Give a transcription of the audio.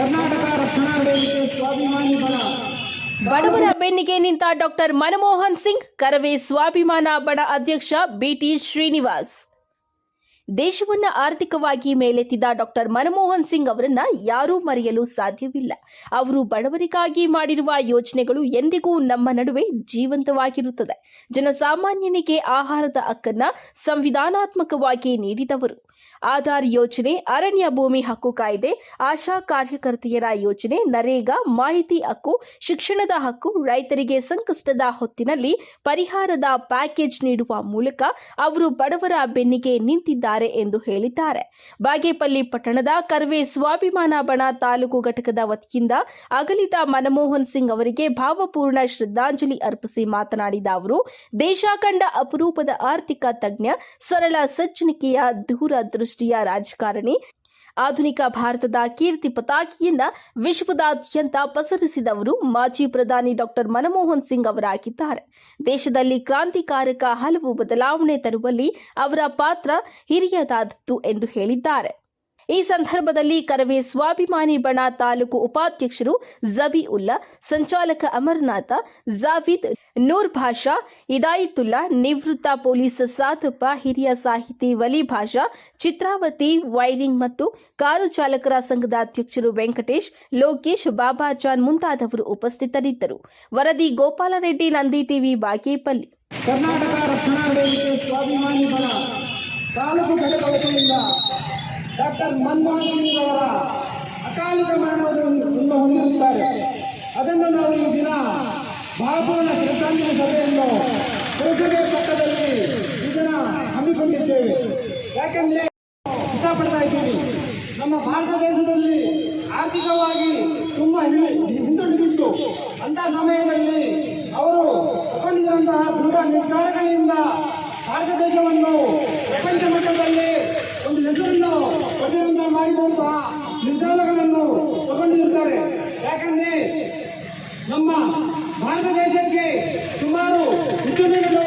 ಕರ್ನಾಟಕ ರಕ್ಷಣಾ ವೇದಿಕೆ ಸ್ವಾಭಿಮಾನಿ ಬಲ. ಬಡವರ ಬೆನ್ನಿಗೆ ನಿಂತ ಡಾಕ್ಟರ್ ಮನಮೋಹನ್ ಸಿಂಗ್, ಕರವೇ ಸ್ವಾಭಿಮಾನ ಬಡ ಅಧ್ಯಕ್ಷ ಬಿಟಿ ಶ್ರೀನಿವಾಸ್. ದೇಶವನ್ನ ಆರ್ಥಿಕವಾಗಿ ಮೇಲೆತ್ತಿದ ಡಾಕ್ಟರ್ ಮನಮೋಹನ್ ಸಿಂಗ್ ಅವರನ್ನ ಯಾರೂ ಮರೆಯಲು ಸಾಧ್ಯವಿಲ್ಲ. ಅವರು ಬಡವರಿಗಾಗಿ ಮಾಡಿರುವ ಯೋಜನೆಗಳು ಎಂದಿಗೂ ನಮ್ಮ ನಡುವೆ ಜೀವಂತವಾಗಿರುತ್ತದೆ. ಜನಸಾಮಾನ್ಯನಿಗೆ ಆಹಾರದ ಹಕ್ಕನ್ನ ಸಂವಿಧಾನಾತ್ಮಕವಾಗಿ ನೀಡಿದವರು. ಆಧಾರ್ ಯೋಜನೆ, ಅರಣ್ಯ ಭೂಮಿ ಹಕ್ಕು ಕಾಯ್ದೆ, ಆಶಾ ಕಾರ್ಯಕರ್ತೆಯರ ಯೋಜನೆ, ನರೇಗಾ ಮಾಹಿತಿ ಹಕ್ಕು, ಶಿಕ್ಷಣದ ಹಕ್ಕು, ರೈತರಿಗೆ ಸಂಕಷ್ಟದ ಹೊತ್ತಿನಲ್ಲಿ ಪರಿಹಾರದ ಪ್ಯಾಕೇಜ್ ನೀಡುವ ಮೂಲಕ ಅವರು ಬಡವರ ಬೆನ್ನಿಗೆ ನಿಂತಿದ್ದಾರೆ ಎಂದು ಹೇಳಿದ್ದಾರೆ. ಬಾಗೇಪಲ್ಲಿ ಪಟ್ಟಣದ ಕರ್ವೆ ಸ್ವಾಭಿಮಾನ ಬಣ ತಾಲೂಕು ಘಟಕದ ವತಿಯಿಂದ ಅಗಲಿದ ಮನಮೋಹನ್ ಸಿಂಗ್ ಅವರಿಗೆ ಭಾವಪೂರ್ಣ ಶ್ರದ್ಧಾಂಜಲಿ ಅರ್ಪಿಸಿ ಮಾತನಾಡಿದ ಅವರು ದೇಶ ಕಂಡ ಅಪರೂಪದ ಆರ್ಥಿಕ ತಜ್ಞ, ಸರಳ ಸಜ್ಜನಿಕೆಯ ದೂರದೃಷ್ಟಿಯ ರಾಜಕಾರಣಿ. ಆಧುನಿಕ ಭಾರತದ ಕೀರ್ತಿ ಪತಾಕಿಯನ್ನ ವಿಶ್ವದಾದ್ಯಂತ ಪಸರಿಸಿದವರು ಮಾಜಿ ಪ್ರಧಾನಿ ಡಾಕ್ಟರ್ ಮನಮೋಹನ್ ಸಿಂಗ್ ಅವರಾಗಿದ್ದಾರೆ. ದೇಶದಲ್ಲಿ ಕ್ರಾಂತಿಕಾರಕ ಹಲವು ಬದಲಾವಣೆ ತರುವಲ್ಲಿ ಅವರ ಪಾತ್ರ ಹಿರಿಯದಾದದ್ದು ಎಂದು ಹೇಳಿದ್ದಾರೆ. ಈ ಸಂದರ್ಭದಲ್ಲಿ ಕರವೇ ಸ್ವಾಭಿಮಾನಿ ಬಣ ತಾಲೂಕು ಉಪಾಧ್ಯಕ್ಷರು ಜಬಿ ಉಲ್ಲಾ, ಸಂಚಾಲಕ ಅಮರನಾಥ, ಜಾವಿದ್ ನೂರ್ ಭಾಷಾ ಇದಾಯಿತುಲ್ಲಾ ನಿವೃತ್ತ ಪೊಲೀಸ್ ಸಾಧಪ್ಪ ಹಿರಿಯ ಸಾಹಿತಿ ವಲಿ ಭಾಷಾ, ಚಿತ್ರಾವತಿ, ವೈರಿಂಗ್ ಮತ್ತು ಕಾರು ಚಾಲಕರ ಸಂಘದ ಅಧ್ಯಕ್ಷರು ವೆಂಕಟೇಶ್, ಲೋಕೇಶ್ ಬಾಬಾಜಾನ್ ಮುಂತಾದವರು ಉಪಸ್ಥಿತರಿದ್ದರು. ವರದಿ ಗೋಪಾಲರೆಡ್ಡಿ, ನಂದಿ ಟಿವಿ ಬಾಕಿಪಲ್ಲಿ ಕರ್ನಾಟಕ ರಕ್ಷಣಾ ವೇದಿಕೆ ಸ್ವಾಭಿಮಾನಿ ಬಣ. ತಾಲೂಕು ಘಟಕ ಡಾಕ್ಟರ್ ಮನಮೋಹನ್ ಸಿಂಗ್ ಅವರ ಅಕಾಲಿಕ ಮರಣವನ್ನು ಹೊಂದಿರುತ್ತಾರೆ ಅದನ್ನು ನಾವು ಈ ದಿನ ಭಾವಪೂರ್ಣ ಶ್ರದ್ಧಾಂಜಲಿ ಸಭೆಯನ್ನು ಪುರಸಭೆ ಪಕ್ಕದಲ್ಲಿ ಈ ದಿನ ಹಮ್ಮಿಕೊಂಡಿದ್ದೇವೆ. ಯಾಕೆಂದ್ರೆ ಇಷ್ಟಪಡ್ತಾ ಇದ್ದೀವಿ. ನಮ್ಮ ಭಾರತ ದೇಶದಲ್ಲಿ ಆರ್ಥಿಕವಾಗಿ ತುಂಬ ಹಿಂದೆ- ಹಿಂದುಳಿದಿತ್ತು. ಅಂಥ ಸಮಯದಲ್ಲಿ ಅವರು ತಗೊಂಡಿರುವಂತಹ ದೃಢ ನಿರ್ಧಾರಗಳಿಂದ ಯಾಕಂದ್ರೆ ನಮ್ಮ ಭಾರತ ದೇಶಕ್ಕೆ ಸುಮಾರು ಉದ್ಯಮಿಗಳು